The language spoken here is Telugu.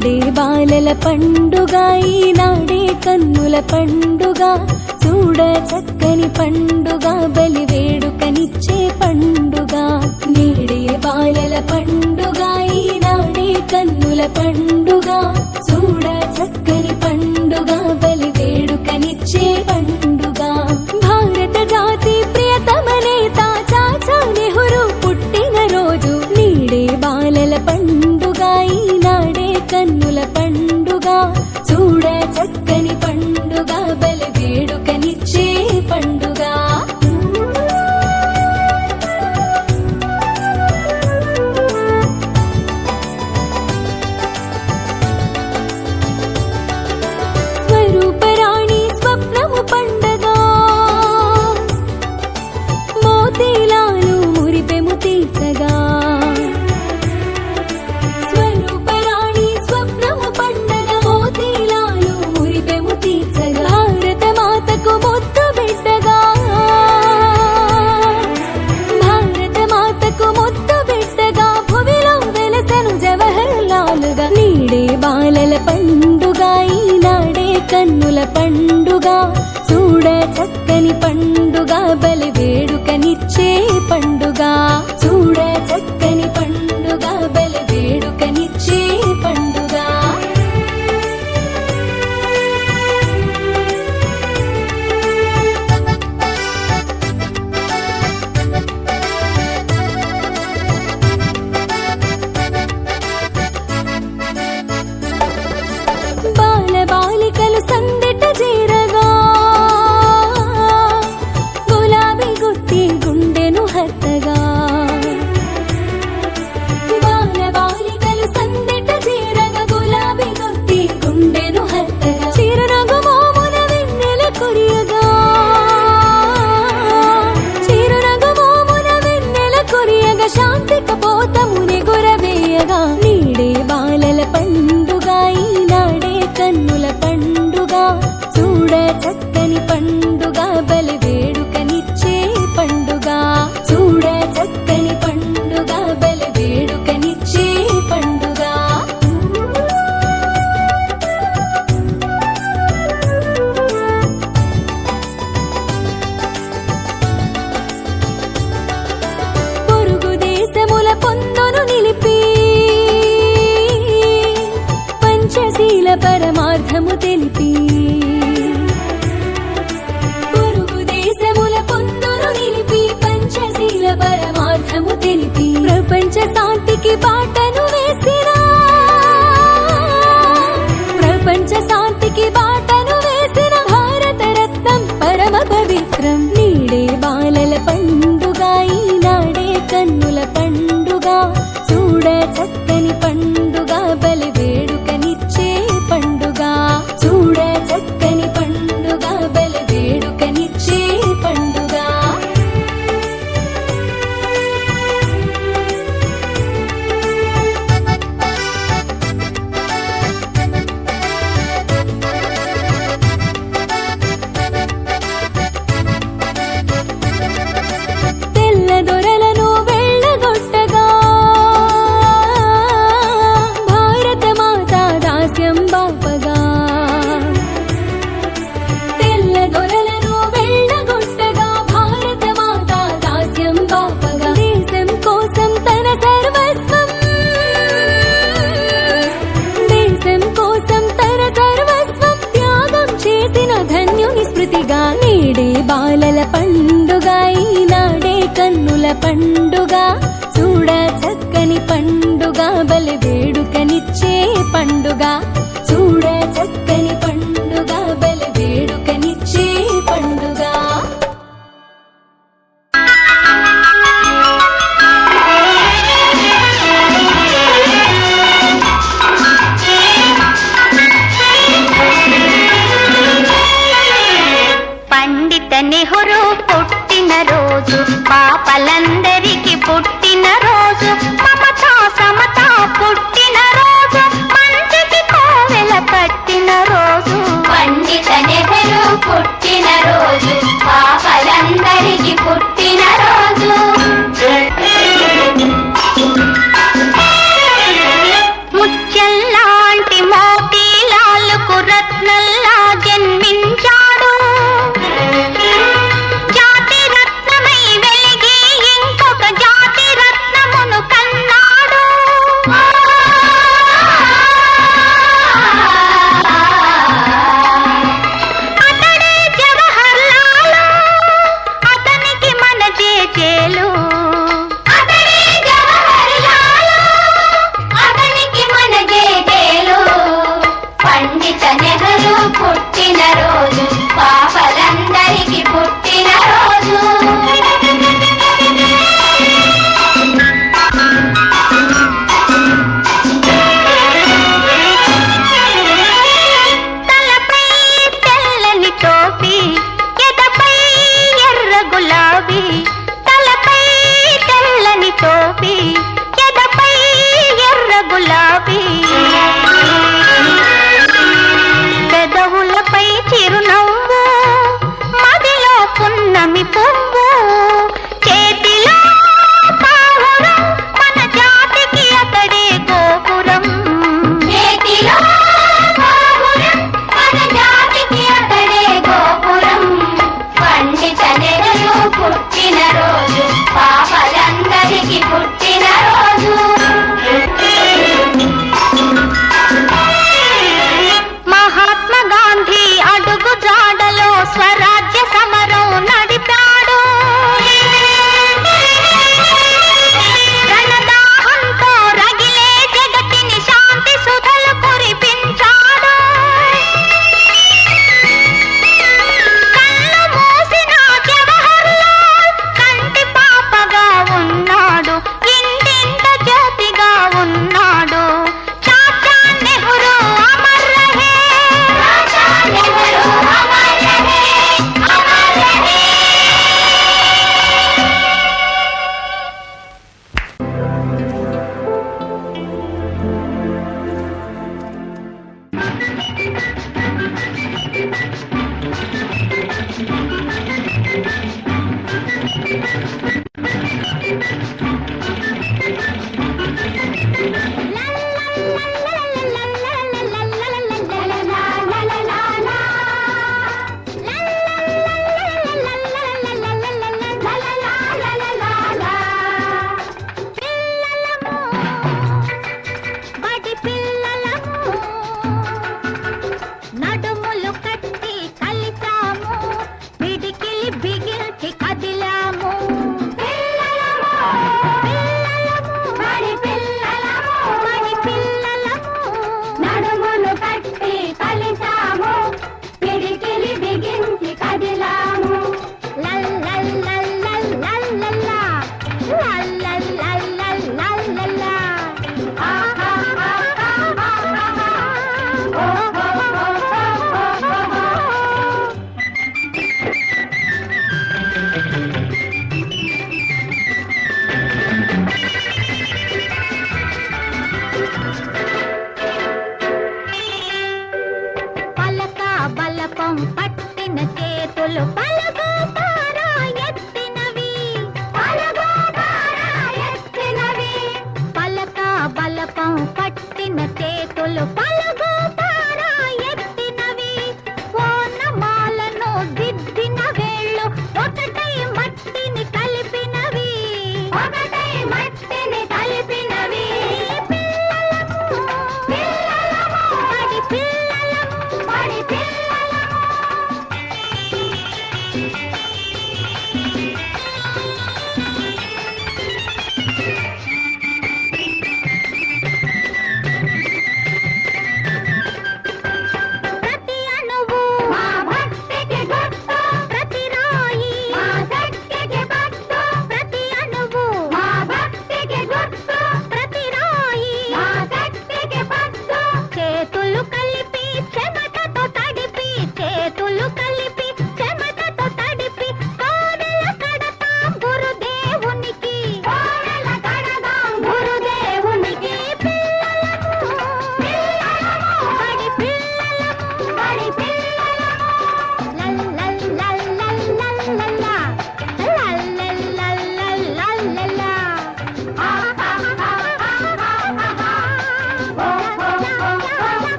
ఈనాడే బాలల పండుగ ఈనాడే కన్నుల పండుగ. చూడ చక్కని పండుగ బలి వేడుకనిచ్చే పండుగ. నేడే బాలల పండుగ ఈనాడే కన్నుల పండుగ. పండుగ ఈనాడే కన్నుల పండుగ. చూడ చక్కని పండుగ బలి వేడుకనిచ్చే పండుగ. కన్నుల పండుగ చూడ की बाट పండుగ చూడ చక్కని పండుగ బలి వేడుకనిచ్చే పండుగ. చూడ చక్కని పండుగ బలి వేడుకనిచ్చే పండుగ. పండిత నెహ్రూ పుట్టు పుట్టిన రోజు పాపలందరికీ పుట్టిన రోజు మమత సమత పుట్టిన రోజు మంచికి కోవెల పట్టిన రోజు. పండిత నెహరు పుట్టిన రోజు పాప